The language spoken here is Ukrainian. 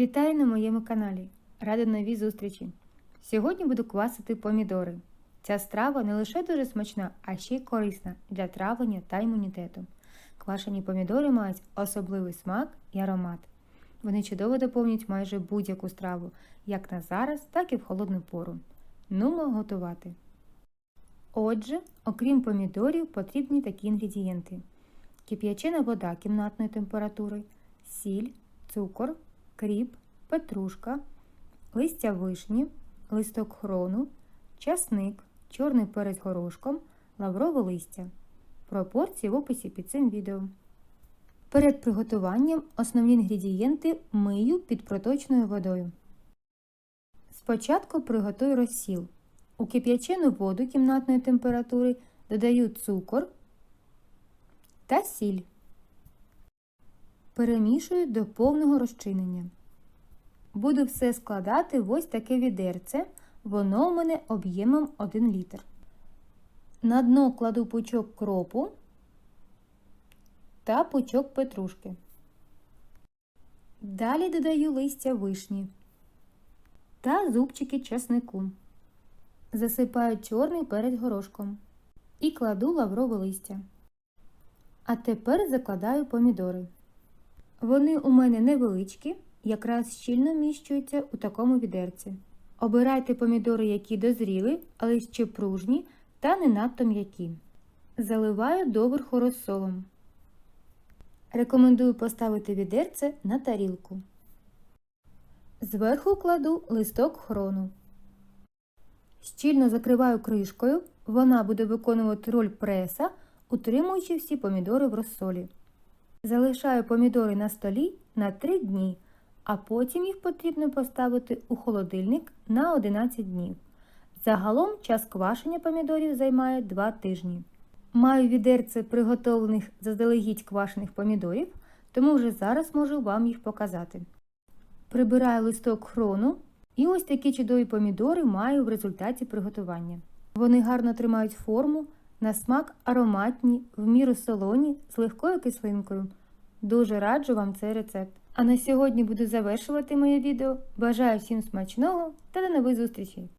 Вітаю на моєму каналі. Рада новій зустрічі. Сьогодні буду квасити помідори. Ця страва не лише дуже смачна, а ще й корисна для травлення та імунітету. Квашені помідори мають особливий смак і аромат. Вони чудово доповнюють майже будь-яку страву, як на зараз, так і в холодну пору. Нумо готувати. Отже, окрім помідорів, потрібні такі інгредієнти: кип'ячена вода кімнатної температури, сіль, цукор, кріп, петрушка, листя вишні, листок хрону, часник, чорний перець горошком, лаврове листя. Пропорції в описі під цим відео. Перед приготуванням основні інгредієнти мию під проточною водою. Спочатку приготую розсіл. У кип'ячену воду кімнатної температури додаю цукор та сіль. Перемішую до повного розчинення. Буду все складати в ось таке відерце, воно у мене об'ємом 1 літр. На дно кладу пучок кропу та пучок петрушки. Далі додаю листя вишні та зубчики чеснику. Засипаю чорний перець горошком і кладу лаврове листя. А тепер закладаю помідори. Вони у мене невеличкі, якраз щільно вміщуються у такому відерці. Обирайте помідори, які дозріли, але ще пружні та не надто м'які. Заливаю доверху розсолом. Рекомендую поставити відерце на тарілку. Зверху кладу листок хрону. Щільно закриваю кришкою, вона буде виконувати роль преса, утримуючи всі помідори в розсолі. Залишаю помідори на столі на 3 дні, а потім їх потрібно поставити у холодильник на 11 днів. Загалом час квашення помідорів займає 2 тижні. Маю відерце приготовлених заздалегідь квашених помідорів, тому вже зараз можу вам їх показати. Прибираю листок хрону і ось такі чудові помідори маю в результаті приготування. Вони гарно тримають форму, на смак ароматні, в міру солоні з легкою кислинкою. Дуже раджу вам цей рецепт. А на сьогодні буду завершувати моє відео. Бажаю всім смачного та до нових зустрічей!